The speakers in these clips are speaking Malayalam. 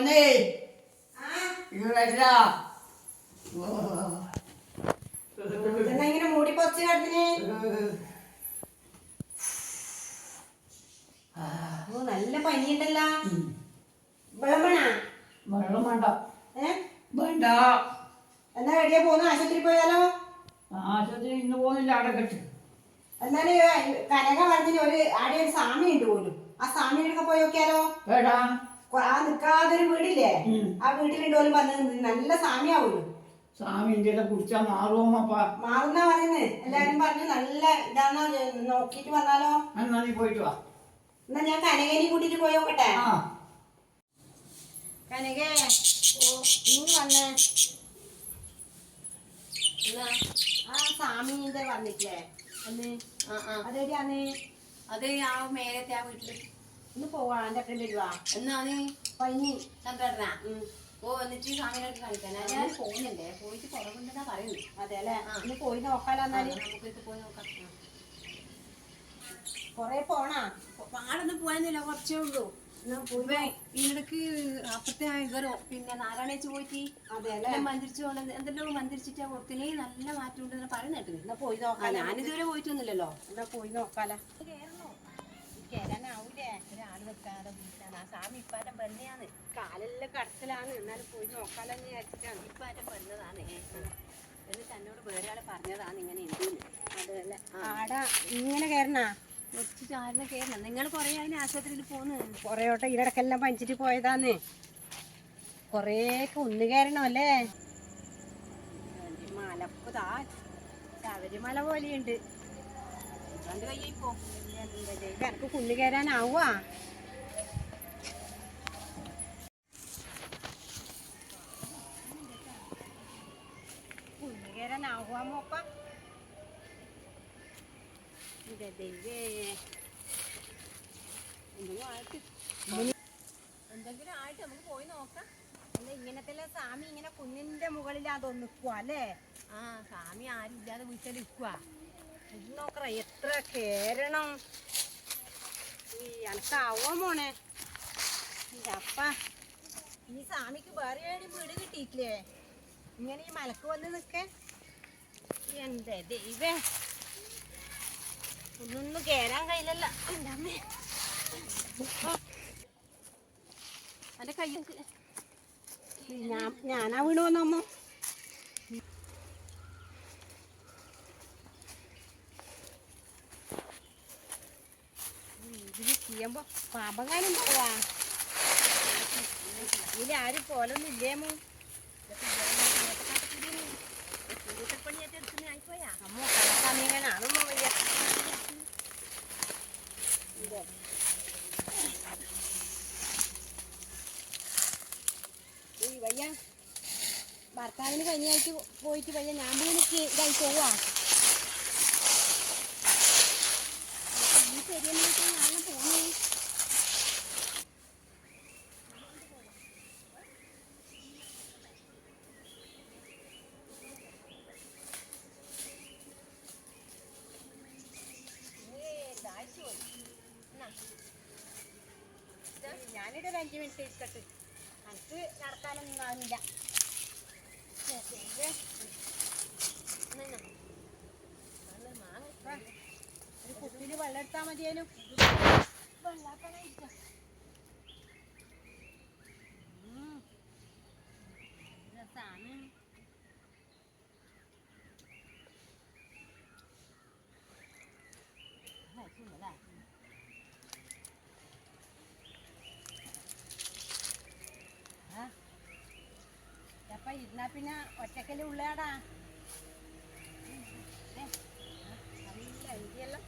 മോനെ. ഇങ്ങനെ മൂടി പൊറച്ച് കിടന്നിന് ഓ നല്ല പനിയുണ്ടല്ലോ. വെള്ളം വേണ? വെള്ളം വേണ്ട. വേണ്ട. എന്നാ എവിടെയാ പോകുന്ന? ആശുപത്രി പോയാലോ? ആശുപത്രി ഇന്ന് പോകുന്നില്ല അവിടെ കെട്ടി എന്നാൽ കനക പറഞ്ഞിന് ഒരു ആടെ ഒരു സാമി ഉണ്ട് പോലും. ആ സാമിനൊക്കെ പോയി നോക്കിയാലോ? വേടാ ആ നിക്കാതൊരു വീടില്ലേ? ആ വീട്ടിലുണ്ട് പോലും വന്നത് നല്ല സാമിയാവൂലോ? സ്വാമി ഇന്ത്യയിലെ കുടിച്ചാ മാറുമോ മാറുന്ന പറയുന്നത് എല്ലാരും പറഞ്ഞു നല്ല ഇതാണോ നോക്കിട്ട് വന്നാലോ? എന്നാ നീ പോയിട്ട് വാ. എന്നാ ഞാൻ കനകേനെ കൂട്ടിട്ട് പോയി നോക്കട്ടെ? ആ. കനകേ ഓ നീ വന്നേ? ആ സ്വാമിന്റെ വന്നിട്ടില്ലേ? അന്ന്. ആ, ആ. അതെവിടെയാന്ന്? അത് ആ മേലത്തെ ആ വീട്ടിൽ. ഇന്ന് പോവാ എന്റെ ഫ്രണ്ട് വരുവാ. എന്നാണ്? പനി ചന്ദ്രനാ ഓ എന്നിട്ട് സ്വാമിനോട് കാണിക്കാൻ. ഞാൻ പോകുന്നുണ്ടേ പോയിട്ട് കുറവുണ്ടെന്നാ പറയുന്നു. അതെ അല്ലേ? ഇന്ന് പോയി നോക്കാലോ എന്നാൽ? നമുക്ക് പോയി നോക്കാം. കൊറേ പോണാ? പാടൊന്നും പോകാനില്ല കുറച്ചേ ഉള്ളൂ. ഇടയ്ക്ക് അപ്പുറത്തെ ഇവരോ? പിന്നെ നാരായണേച്ച് പോയിട്ട് മന്ത്രിച്ചു കൊണ്ട് എന്തെല്ലോ മന്ത്രിച്ചിട്ടാ കൊടുത്തിനെ നല്ല മാറ്റം ഉണ്ടെന്ന് പറയുന്നുണ്ട് എന്നാ പോയി നോക്കാം ഞാനിതുവരെ പോയിട്ടൊന്നുമില്ലല്ലോ. എന്നാ പോയി നോക്കാലോ. വെക്കാതെ വീട്ടാണ് ആ സ്വാമി ഇപ്പാറ്റം ബന്ധയാണ് കാലെല്ലാം കടത്തിലാണ്. എന്നാലും പോയി നോക്കാലോ എന്ന് വിചാരിച്ചിട്ടാണ്. ഇപ്പാറ്റം ബന്ധതാണ് എന്നിട്ട് എന്നോട് വേറെ പറഞ്ഞതാണ് ഇങ്ങനെ ആടാ ഇങ്ങനെ കയറണാ കുറച്ച് ചാരിനെ കയറണം നിങ്ങൾ കുറേ അതിന് ആശുപത്രിയിൽ പോന്ന്. കൊറേ ഓട്ടം ഈടക്കെല്ലാം പഞ്ചിട്ട് പോയതാന്ന്. കൊറേ ഒന്ന് കയറണം അല്ലേ? മലപ്പുതാ. ശബരിമല പോലെയുണ്ട്. എനക്ക് കുന്ന് കയറാനാവുക കുന്ന് കയറാനാവുക മോക്ക ഇതെ ദൈവേ എന്തെങ്കിലും ആയിട്ട് എന്തെങ്കിലും ആയിട്ട് നമുക്ക് പോയി നോക്കാം. അല്ല ഇങ്ങനത്തെ സ്വാമി ഇങ്ങനെ കുന്നിന്റെ മുകളിൽ നിൽക്കുക അല്ലേ? ആ സ്വാമി ആരും ഇല്ലാതെ വീട്ടിൽ നിൽക്കുക നോക്കറ എത്ര കേരണം എനക്കാവോ മോനെ? അപ്പ ഈ സ്വാമിക്ക് വേറെ ഏടും വീട് കിട്ടിയിട്ടില്ലേ? ഇങ്ങനെ ഈ മലക്ക് വന്ന് നിൽക്കേ? എന്റെ ദൈവേ. ഒന്നൊന്നും കേറാൻ കഴിയില്ലല്ല. എന്റെ അമ്മേ. എന്റെ കൈ ഞാൻ ഞാനാ വീണ് വന്നമ്മോ ഇതിന് ചെയ്യുമ്പോ പാപകാലം പോവാ. ഇതിൽ ആരും പോലൊന്നും ഇല്ലേമോ അമ്മോ ഭർത്താവിന് കഞ്ഞിയായിട്ട് പോയിട്ട് വയ്യ. ഞാൻ വീണിക്ക് ഇതായി പോവാ. ഈ ഈ വെച്ചാൽ ഞാനും പോണേ ഞാനിവിടെ ഒരു അഞ്ച് മിനിറ്റ് ഇരിക്കട്ടെ. എനിക്ക് നടക്കാനൊന്നും ആവില്ല ഒരു കുപ്പിയിൽ വെള്ളം എടുത്താൽ മതിയാലും ഇരുന്നാ പിന്നെ ഒറ്റക്കൽ ഉള്ളാടാ? നല്ല അഞ്ചിയല്ലോ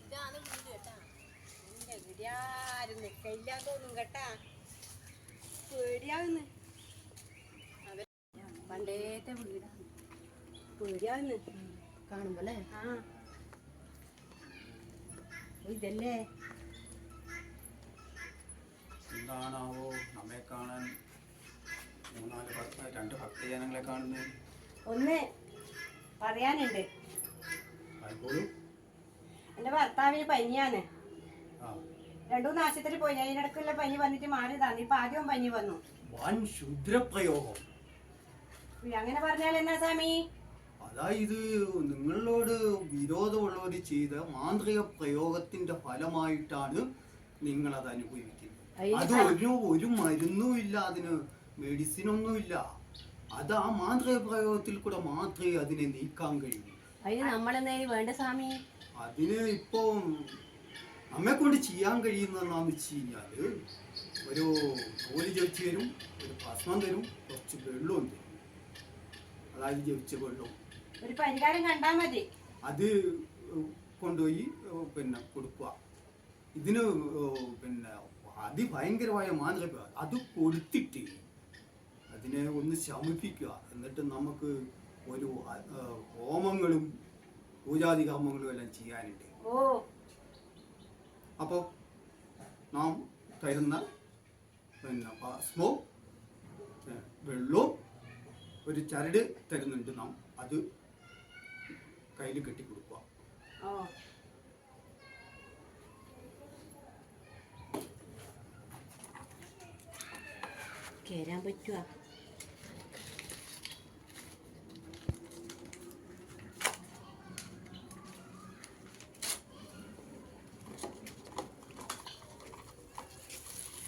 ഇതാണ് വീട് കേട്ടാ. എന്റെ വീടാരും നിക്കയില്ല തോന്നും കേട്ടാ. പേടിയാവുന്നു. പണ്ടേത്തെ വീടാണ്. പേടിയാവുന്നു. കാണുമ്പോ അല്ലേ? ആ. ഇതല്ലേ? എന്താണാവോ നമ്മെ കാണാൻ? മൂന്നാൽ ഭക്ത രണ്ട് ഭക്തജനങ്ങളെ കാണുന്നു ഒന്ന് പറയാനുണ്ട്. എന്റെ ഭർത്താവിന് പനിയാണ്. രണ്ടു ആശുപത്രി പോയി. അതിനിടക്കുള്ള പനി വന്നിട്ട് മാറിയതാണ് ഇപ്പൊ ആദ്യം പനി വന്നു. വൻ ശുദ്രപ്രയോഗം അങ്ങനെ പറഞ്ഞാൽ എന്നാ സ്വാമി? അതായത് നിങ്ങളോട് വിരോധമുള്ളവർ ചെയ്ത മാന്ത്രിക പ്രയോഗത്തിന്റെ ഫലമായിട്ടാണ് നിങ്ങൾ അത് അനുഭവിക്കുന്നത് അത് ഒരു ഒരു മരുന്നും ഇല്ല അതിന് മെഡിസിനൊന്നും ഇല്ല. അത് ആ മാന്ത്രിക പ്രയോഗത്തിൽ കൂടെ മാത്രമേ അതിനെ നീക്കാൻ കഴിയൂ. അതിന് നമ്മളെന്നതിന് വേണ്ട സ്വാമി. അതിന് ഇപ്പോ നമ്മെ കൊണ്ട് ചെയ്യാൻ കഴിയുന്നതെന്നാന്ന് വെച്ച് കഴിഞ്ഞാൽ ഒരു ജോലി ജപിച്ച് തരും ഒരു ഭക്ഷണം തരും കുറച്ച് വെള്ളവും തരും. അതായത് ജപിച്ച വെള്ളവും ഒരു പരിഹാരം കണ്ടാ മതി. അത് കൊണ്ടുപോയി പിന്നെ കൊടുക്കുക. ഇതിന് പിന്നെ അതിഭയങ്കരമായ മാന്ത്രിക അത് കൊടുത്തിട്ട് അതിനെ ഒന്ന് ശമിപ്പിക്കുക. എന്നിട്ട് നമുക്ക് ഒരു ഹോമങ്ങളും പൂജാതി കർമ്മങ്ങളും എല്ലാം ചെയ്യാനുണ്ട്. ഓ. അപ്പോൾ നാം തരുന്ന പിന്നെ ഭസ്മവും വെള്ളവും ഒരു ചരട് തരുന്നുണ്ട് നാം. അത് കയ്യിൽ കെട്ടി കൊടുക്കുക കേരാൻ പറ്റുവാ.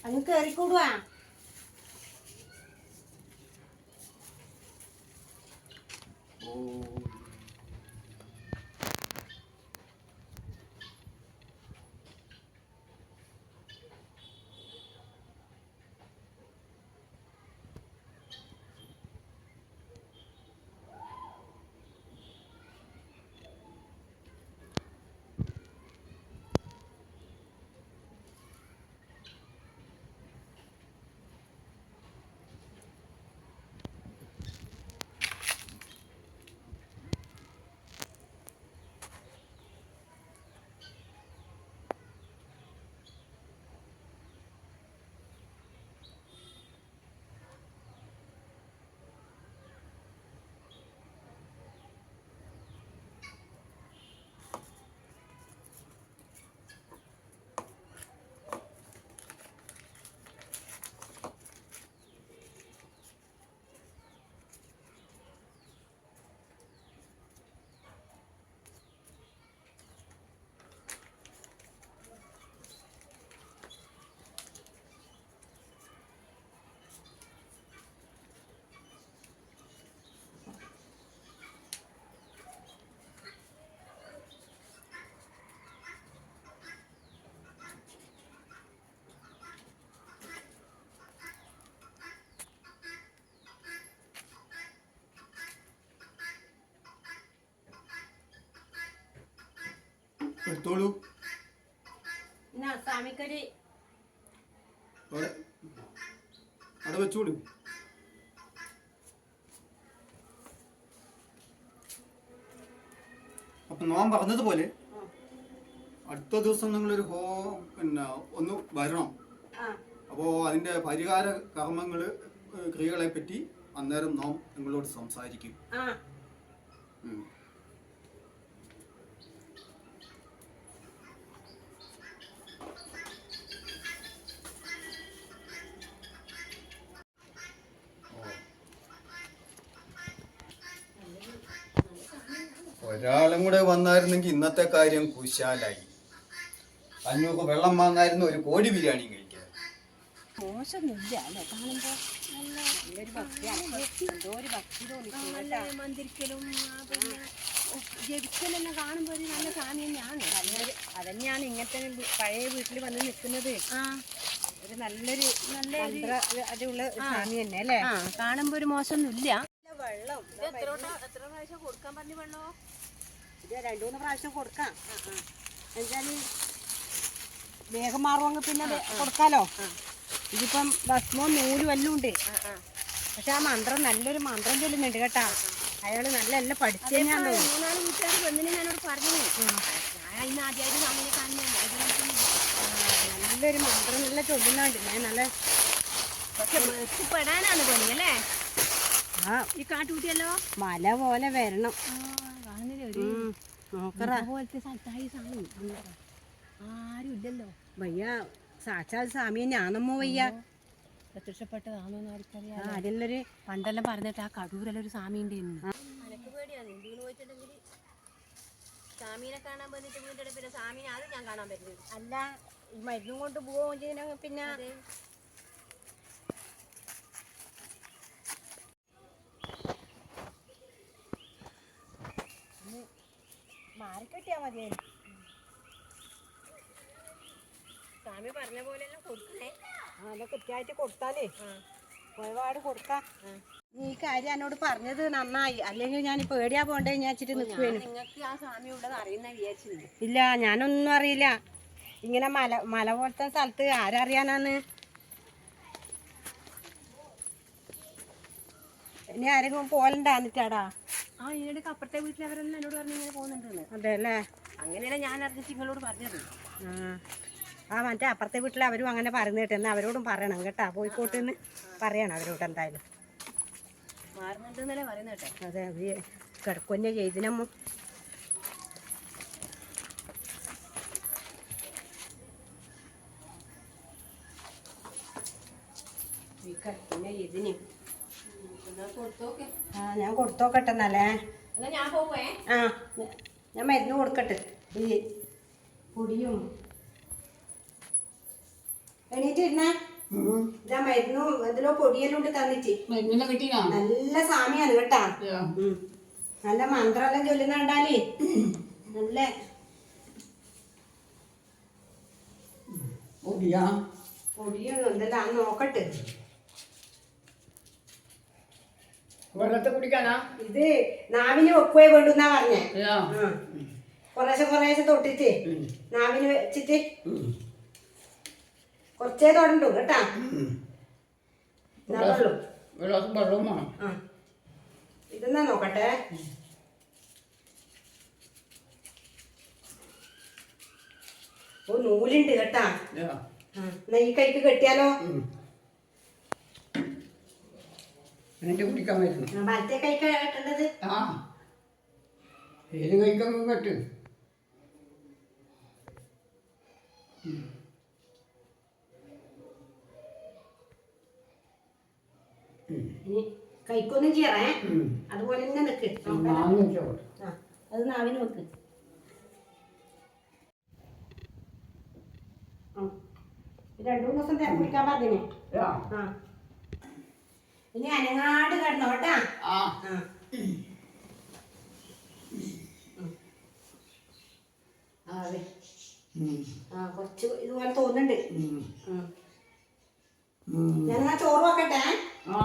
അങ്ങ് കേറിക്കൂടുവാ. ഓ എടുത്തോളൂ അവിടെ വെച്ചോളൂ അപ്പൊ നോൻ പറഞ്ഞതുപോലെ അടുത്ത ദിവസം നിങ്ങളൊരു ഹോ പിന്നെ ഒന്ന് വരണം. അപ്പോ അപ്പോൾ അതിന്റെ പരിഹാര കർമ്മങ്ങൾ ക്രിയകളെ പറ്റി അന്നേരം നാം നിങ്ങളോട് സംസാരിക്കും. ഒരാളും കൂടെ വന്നായിരുന്നെങ്കിൽ ഇന്നത്തെ കാര്യം കുശാലായി. അഞ്ഞൂറ് വെള്ളം വാങ്ങായിരുന്നു ഒരു കോഴി ബിരിയാണി കഴിക്കാൻ. മോശമൊന്നുമില്ല അല്ലേ കാണുമ്പോ നല്ലൊരു ഭക്തിയാണ്. എന്തോ ഒരു ഭക്തി തോന്നി മന്ദിരിക്കലും ജപിക്കലെല്ലാം കാണുമ്പോ ഒരു നല്ല സ്വാമി തന്നെയാണ് നല്ലൊരു അതന്നെയാണ് ഇങ്ങനത്തെ പഴയ വീട്ടിൽ വന്ന് നിൽക്കുന്നത്. ഒരു നല്ലൊരു നല്ല അതുള്ള സ്വാമി തന്നെ അല്ലേ? കാണുമ്പോ ഒരു മോശമൊന്നുമില്ല. വെള്ളം. എത്ര പ്രാവശ്യം കൊടുക്കാൻ പറഞ്ഞു വെള്ളോ? ഇത് രണ്ടു മൂന്ന് പ്രാവശ്യം കൊടുക്കാം. എന്നുവെച്ചാൽ വേഗം മാറുവാങ്ങ് പിന്നെ കൊടുക്കാലോ? ഇതിപ്പം ഭസ്മവും നൂലും എല്ലാം ഉണ്ട്. പക്ഷെ ആ മന്ത്രം നല്ലൊരു മന്ത്രം ചൊല്ലുന്നുണ്ട് കേട്ടാ. അയാൾ നല്ല നല്ല പഠിച്ചു തന്നെയാണോ മൂന്നാൽ വീട്ടുകാർ പെണ്ണിനെ ഞാനോട് പറഞ്ഞു ഞാൻ ഇന്ന് ആദ്യമായിട്ട് നല്ലൊരു മന്ത്രം നല്ല ചൊല്ലുന്നുണ്ട്. ഞാൻ നല്ല പക്ഷെ മെച്ചപ്പെടാനാണ് പണി അല്ലേ? ആ. ഈ കാട്ടുകൂട്ടിയല്ലോ? മല പോലെ വരണം. ഒരു നോക്കറ പോലത്തെ സ്ഥലത്തായി സ്വാമി. ആരും ഇല്ലല്ലോ. വയ്യ. സാക്ഷാൽ സ്വാമിയെ ഞാനമ്മോ വയ്യ. പ്രത്യക്ഷപ്പെട്ടതാണോന്ന് ആർക്കറിയാം ആരെല്ലൊരു പണ്ടെല്ലാം പറഞ്ഞിട്ട് ആ കടൂരല്ലൊരു സ്വാമി ഉണ്ട് എനക്ക് പേടിയാണ് വീണ് പോയിട്ടുണ്ടെങ്കിൽ സ്വാമീനെ കാണാൻ വന്നിട്ട് വീണ്ടും പിന്നെ സ്വാമീനെ ആദ്യം ഞാൻ കാണാൻ പറ്റുന്നത് അല്ല ഈ മരുന്നും കൊണ്ട് പോവുകയും ചെയ്യുന്ന പിന്നെ മതിയായിരുന്നു. സ്വാമി പറഞ്ഞ പോലെല്ലാം കൊടുക്കണേ. അത് കൃത്യമായിട്ട് കൊടുത്താലേ. ഒരുപാട് കൊടുക്കാം. നീ കാര്യം എന്നോട് പറഞ്ഞത് നന്നായി. അല്ലെങ്കിൽ ഞാൻ പേടിയാ പോണ്ടേ ഞാൻ വെച്ചിട്ട് നിൽക്കുവേനു നിങ്ങൾക്ക് ആ സ്വാമി ഉള്ളത് അറിയുന്ന വിചാരിച്ചിട്ടുണ്ട്. ഇല്ല ഞാനൊന്നും അറിയില്ല. ഇങ്ങനെ മല മല പോലത്തെ സ്ഥലത്ത് ആരറിയാനാന്ന് ഇനി ആരെങ്കിലും പോലണ്ടാന്നിട്ടാടാ ആ ഇതിനിടയ്ക്ക് അപ്പുറത്തെ വീട്ടിൽ അവരെല്ലാം എന്നോട് പറഞ്ഞു ഇങ്ങനെ പോകുന്നുണ്ടെന്ന്. അതെ അല്ലേ അങ്ങനെയല്ല ഞാൻ അറിഞ്ഞിട്ട് നിങ്ങളോട് പറഞ്ഞത്. ആ. ആ മറ്റേ അപ്പുറത്തെ വീട്ടിൽ അവരും അങ്ങനെ പറഞ്ഞു കേട്ടോ എന്നാൽ അവരോടും പറയണം കേട്ടാ. പോയിക്കോട്ട് എന്ന് പറയണം അവരോട് എന്തായാലും. മാറുന്നുണ്ടെന്നല്ലേ പറയുന്നത് കേട്ടോ. അതെ അത് കിടക്കൊന്നെ ചെയ്തിനമ്മ. ഈ കിടക്കൊന്നെ ചെയ്തിന്. ആ ഞാൻ കൊടുത്തോക്കട്ടെ എന്നാലേ. ഞാൻ ആ ഞാൻ മരുന്ന് കൊടുക്കട്ടെ. ഈ പൊടിയും. എണീറ്റിരുന്നേ? ഇതാ മരുന്നും ഇതിലോ പൊടിയെല്ലാം ഉണ്ട് തന്നിട്ട്. നല്ല സാമിയാണ് കേട്ടാ. നല്ല മന്ത്രമെല്ലാം ചൊല്ലുന്ന കണ്ടാലേ. നല്ല. പൊടിയാ. പൊടിയൊന്നും ഉണ്ടല്ലോ നോക്കട്ടെ. വെള്ളത്തെ കുടിക്കാനാ? ഇത് നാവിന് വെക്കുവേ വേണ്ടുന്നാ പറഞ്ഞേ. കുറേശ്ശെ കുറേശ്ശെ തൊട്ടിട്ട് നാവിന് വെച്ചിട്ട് കുറച്ചേ തൊടണ്ടു കേട്ടാ? ഇതെന്നാ നോക്കട്ടെ? ഓ നൂലുണ്ട് കേട്ടാ. എന്നാ ഈ കൈക്ക് കെട്ടിയാലോ. എന്നിട്ട് കുടിക്കാൻ ആ, വലത്തെ കൈക്ക് കെട്ടേണ്ടത്? ആ. ഏത് കഴിക്കാൻ കെട്ട്. ഇനി കൈക്കൊന്നും ചെയ്യറേ? അതുപോലെ തന്നെ. ആ അത് നാവിന് വെക്ക്. രണ്ടു മൂന്ന് ദിവസം കുടിക്കാൻ പറഞ്ഞേ. ആ. ഇനി അനങ്ങാട് കിടന്നോ കേട്ടാ? ആ. അതെ. ആ കുറച്ച് ഇതുപോലെ തോന്നുന്നുണ്ട്. ഞാൻ ആ. ചോറ് വെക്കട്ടെ? ആ.